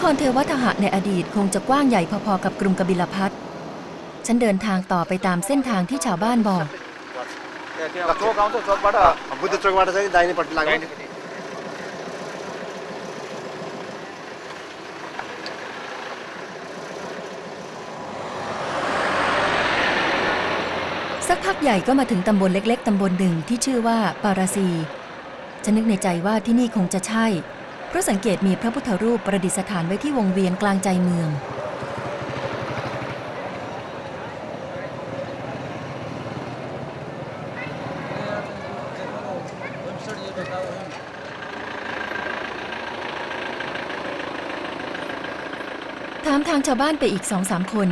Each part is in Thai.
ครเทวทหะในอดีตคงจะกว้างใหญ่พอๆกับกรุงกบิลพัทฉันเดินทางต่อไปตามเส้นทางที่ชาวบ้านบอก त्यहाँ त्यहाँ चोक आउँछ चोकबाट बुद्ध चोकबाट चाहिँ दाहिनेपट्टि लाग्ने दाहिनेपट्टि। สักพักใหญ่ก็มาถึงตำบลเล็ก ๆ ตำบลหนึ่งที่ชื่อว่าปาราซี ฉันนึกในใจว่าที่นี่คงจะใช่ เพราะสังเกตมีพระพุทธรูปประดิษฐานไว้ที่วงเวียนกลางใจเมือง ถามทางชาวบ้านไปอีกสองสามคน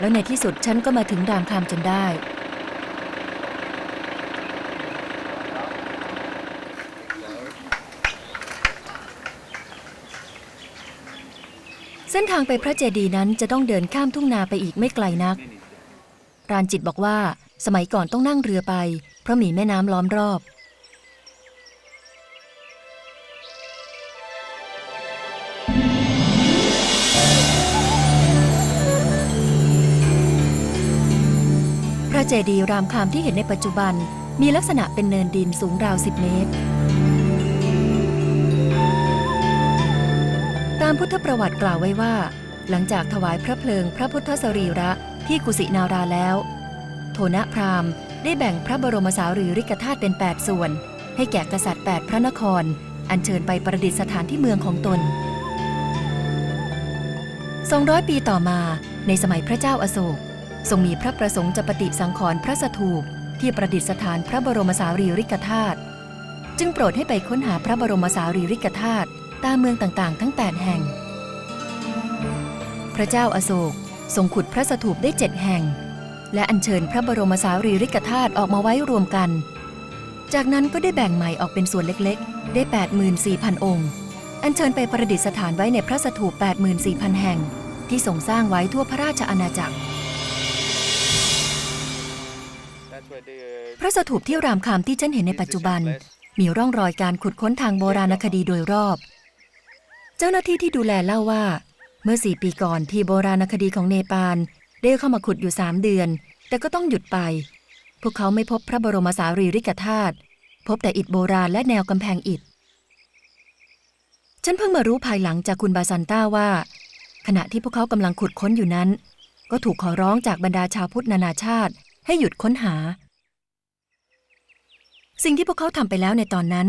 แล้วในที่สุดฉันก็มาถึงรามคำจนได้ เส้นทางไปพระเจดีย์นั้นจะต้องเดินข้ามทุ่งนาไปอีกไม่ไกลนักรานจิตบอกว่าสมัยก่อนต้องนั่งเรือไป เพราะมีแม่น้ำล้อมรอบพระเจดีย์รามคำที่เห็นในปัจจุบันมีลักษณะเป็นเนินดินสูงราว 10 เมตร ธประวัติกล่าวไว้ว่า หลังจากถวายพระเพลิงพระพุทธสรีระที่กุสินาราแล้ว โทนะพราหมณ์ได้แบ่งพระบรมสารีริกธาตุเป็น 8 ส่วน ให้แก่กษัตริย์ 8 พระนคร อัญเชิญไปประดิษฐานที่เมืองของตน 200 ปีต่อมาในสมัยพระเจ้าอาโศก ทรงมีพระประสงค์จะปฏิสังขรณ์พระสถูปที่ประดิษฐานพระบรมสารีริกธาตุจึงโปรดให้ไปค้นหาพระบรมสารีริกธาตุตามเมืองต่างๆ ทั้ง 8 แห่ง พระเจ้าอาโศกทรงขุดพระสถูปได้เจ็ดแห่ง และอัญเชิญพระบรมสารีริกธาตุออกมาไว้รวมกัน จากนั้นก็ได้แบ่งใหม่ออกเป็นส่วนเล็กๆ ได้ 84,000 องค์ อัญเชิญไปประดิษฐานไว้ในพระสถูป 84,000 แห่ง ที่ทรงสร้างไว้ทั่วพระราชอาณาจักร พระสถูปที่รามคำที่ฉันเห็นในปัจจุบัน มีร่องรอยการขุดค้นทางโบราณคดีโดยรอบ เจ้าหน้าที่ที่ดูแลเล่าว่า เมื่อสี่ปีก่อนที่โบราณคดีของเนปาลได้เข้ามาขุดอยู่สามเดือน แต่ก็ต้องหยุดไป พวกเขาไม่พบพระบรมสารีริกธาตุพบแต่อิฐโบราณและแนวกำแพงอิฐ ฉันเพิ่งมารู้ภายหลังจากคุณบาซันต้าว่า ขณะที่พวกเขากำลังขุดค้นอยู่นั้น ก็ถูกขอร้องจากบรรดาชาวพุทธนานาชาติ ให้หยุดค้นหา สิ่งที่พวกเขาทำไปแล้วในตอนนั้น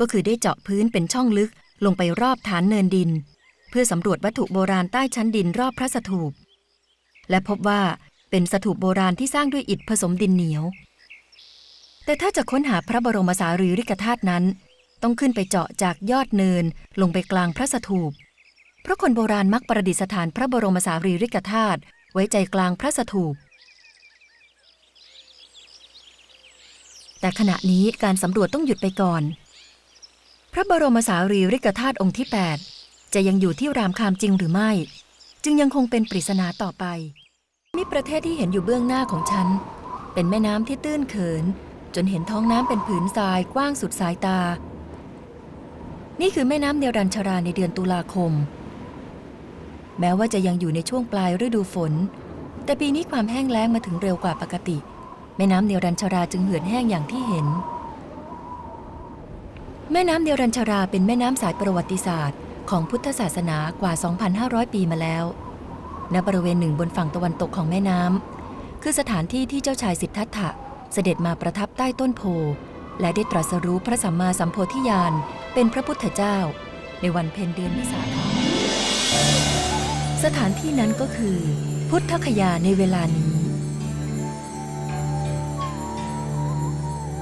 ก็คือได้เจาะพื้นเป็นช่องลึกลงไปรอบฐานเนินดิน พื่อสำรวจวัตถุโบราณใต้ชั้นดินรอบพระสถูป และพบว่าเป็นสถูปโบราณที่สร้างด้วยอิฐผสมดินเหนียว แต่ถ้าจะค้นหาพระบรมสารีริกธาตุนั้น ต้องขึ้นไปเจาะจากยอดเนินลงไปกลางพระสถูป เพราะคนโบราณมักประดิษฐานพระบรมสารีริกธาตุไว้ใจกลางพระสถูปแต่ขณะนี้การสำรวจต้องหยุดไปก่อน พระบรมสารีริกธาตุองค์ที่ 8 จะยังอยู่ที่รามคามจริงหรือไม่ จึงยังคงเป็นปริศนาต่อไปนี่ประเทศที่เห็นอยู่เบื้องหน้าของฉัน เป็นแม่น้ำที่ตื้นเขิน จนเห็นท้องน้ำเป็นผืนทรายกว้างสุดสายตา นี่คือแม่น้ำเนรัญชราในเดือนตุลาคม แม้ว่าจะยังอยู่ในช่วงปลายฤดูฝน แต่ปีนี้ความแห้งแล้งมาถึงเร็วกว่าปกติ แม่น้ำเนรัญชราจึงเหือดแห้งอย่างที่เห็นแม่น้ำเนรัญชราเป็นแม่น้ำสายประวัติศาสตร์ ของพุทธศาสนากว่า 2,500 ปีมาแล้ว ณ บริเวณหนึ่งบนฝั่งตะวันตกของแม่น้ำ คือสถานที่ที่เจ้าชายสิทธัตถะเสด็จมาประทับใต้ต้นโพ และได้ตรัสรู้พระสัมมาสัมโพธิญาณ เป็นพระพุทธเจ้า ในวันเพ็ญเดือนวิสาขสถานที่นั้นก็คือ พุทธคยาในเวลานี้